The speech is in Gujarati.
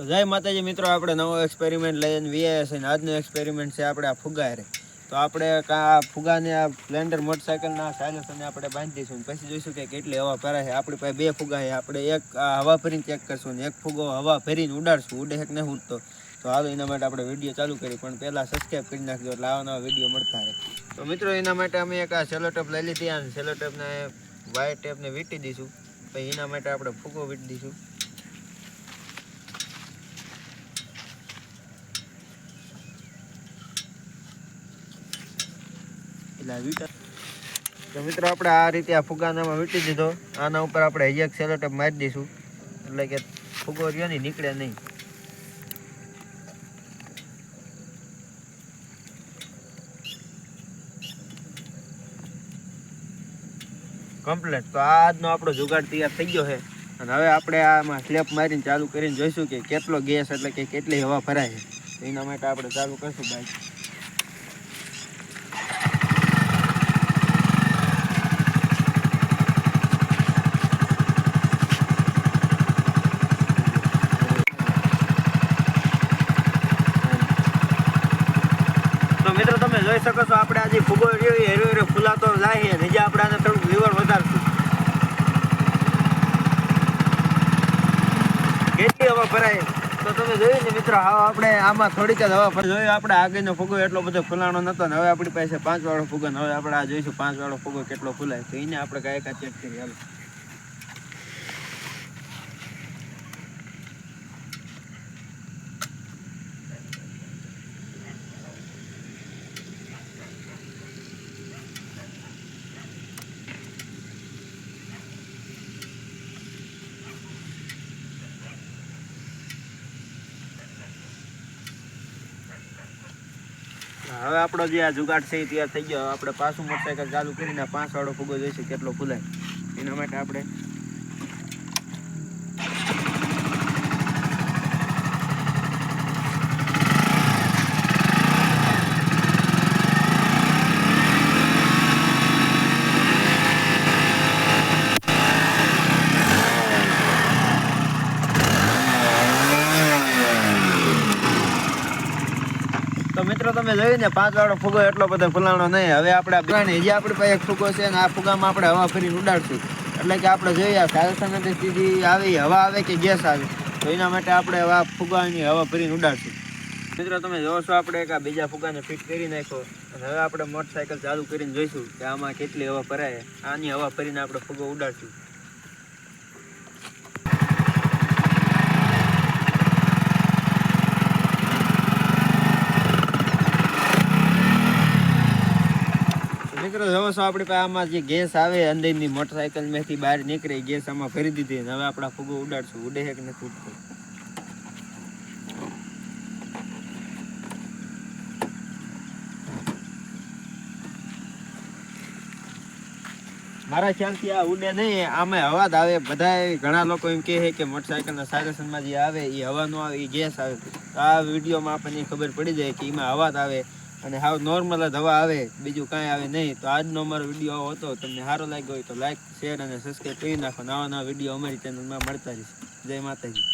તો જય માતાજી મિત્રો, આપણે નવો એક્સપેરિમેન્ટ લઈને વીએ છે અને આજનો એક્સપેરિમેન્ટ છે આપણે આ ફુગા રે. તો આપણે કા આ ફુગાને આ સ્પ્લેન્ડર મોટરસાઇકલના સાયલેન્સરને આપણે બાંધી દઈશું પછી જોઈશું કે કેટલી હવા ભરાય છે. આપણી પાસે બે ફુગા છે. આપણે એક હવા ભરીને ચેક કરશું ને એક ફુગો હવા ભરીને ઉડાડશું. ઉડે એક નહીં ઉડતો? તો હાલો, એના માટે આપણે વીડિયો ચાલુ કરી. પણ પહેલાં સબસ્ક્રાઈબ કરી નાખજો એટલે આવા નવા વીડિયો મળતા રહે. તો મિત્રો, એના માટે અમે એક આ સેલો ટેપ લઈ લીધી. અને સેલો ટેપને વાયર ટેપને વીંટી દઈશું. પછી એના માટે આપણે ફુગો વીંટી દઈશું. તો મિત્રો આપણે આ રીતે આ ફુગાનામાં વીટી દીધો. આના ઉપર આપણે હજી એક સેલો ટેપ મારી દઈશું. એટલે કે ફુગો રહ્યો નહીં, નીકળે નહીં. કમ્પ્લેટ તો આજનો આપણો જુગાડ તૈયાર થઈ ગયો છે. અને હવે આપણે આમાં સ્લેપ મારીને ચાલુ કરીને જોઈશું કે કેટલો ગેસ એટલે કે કેટલી હવા ભરાય છે. એના માટે આપણે ચાલુ કરશું બાઈક તો મિત્રો તમે જોઈ શકો છો, આપણે આજે ફુગો રહ્યો એ હેરો હેરો ફૂલાતો જાય છે આપણે આને થોડુંક લીવર વધારશું. કેટલી હવા ભરાય? તો તમે જોયું ને મિત્રો, હવે આપણે આમાં થોડીક જ હવા જોયું આપણે આગળનો ફુગો એટલો બધો ફૂલાણો નતો હવે આપણી પાસે પાંચ વાળો ફુગો હવે આપણે આ જોઈશું પાંચ ફુગો કેટલો ફૂલાય. તો એને આપણે કાંઈ કાંઈ ચેક કરીએ હવે આપણો જે આ જુગાડ છે તૈયાર થઈ ગયો. આપણે પાછું મોટરસાઇકલ ચાલુ કરીને પાંચ વાળો ફુગો જોઈશું કેટલો ફૂલાય. એના માટે આપણે મિત્રો તમે જોયું ને પાંચ વાળો ફુગો એટલો બધો ફૂલાણો નહીં. હવે આપણે આ હજી આપણી પાસે એક ફુગો છે ને આ ફુગામાં આપણે હવા ફરીને ઉડાડશું. એટલે કે આપણે જોઈએ સાયન્સ સીધી આવી, હવા આવે કે ગેસ આવે? તો એના માટે આપણે હવા ફુગાની હવા ભરીને ઉડાડશું. મિત્રો, તમે જોવો છો આપણે એક આ બીજા ફુગાને ફિટ કરી નાખ્યો. અને હવે આપણે મોટરસાયકલ ચાલુ કરીને જોઈશું કે આમાં કેટલી હવા ભરાય. આની હવા ફરીને આપણે ફુગો ઉડાડશું મિત્રો જોવો છો આપણી પાસે આમાં જે ગેસ આવે, અંદરની મોટરસાઇકલમાંથી બહાર નીકળે, ગેસ આમાં ભરી દીધી હવે આપણા ફૂગો ઉડાડશું. ઉડે કે નથી ઉડતો? મારા ખ્યાલથી આ ઉડે નહીં, આમાં હવા જ આવે. બધા ઘણા લોકો એમ કહે કે મોટરસાઇકલના સાયલેન્સરમાં જે આવે એ હવા નો આવે એ ગેસ આવે. તો આ વિડીયોમાં આપણને ખબર પડી જાય કે એમાં હવા જ આવે. અને હાવ નોર્મલ જ હવા આવે, બીજું કાંઈ આવે નહીં. તો આજનો અમારો વીડિયો હતો. તમને સારો લાગ્યો હોય તો લાઈક શેર અને સબસ્ક્રાઈબ કરી નાખો. નવા નવા વીડિયો અમારી ચેનલમાં મળતા રહેશે. જય માતાજી.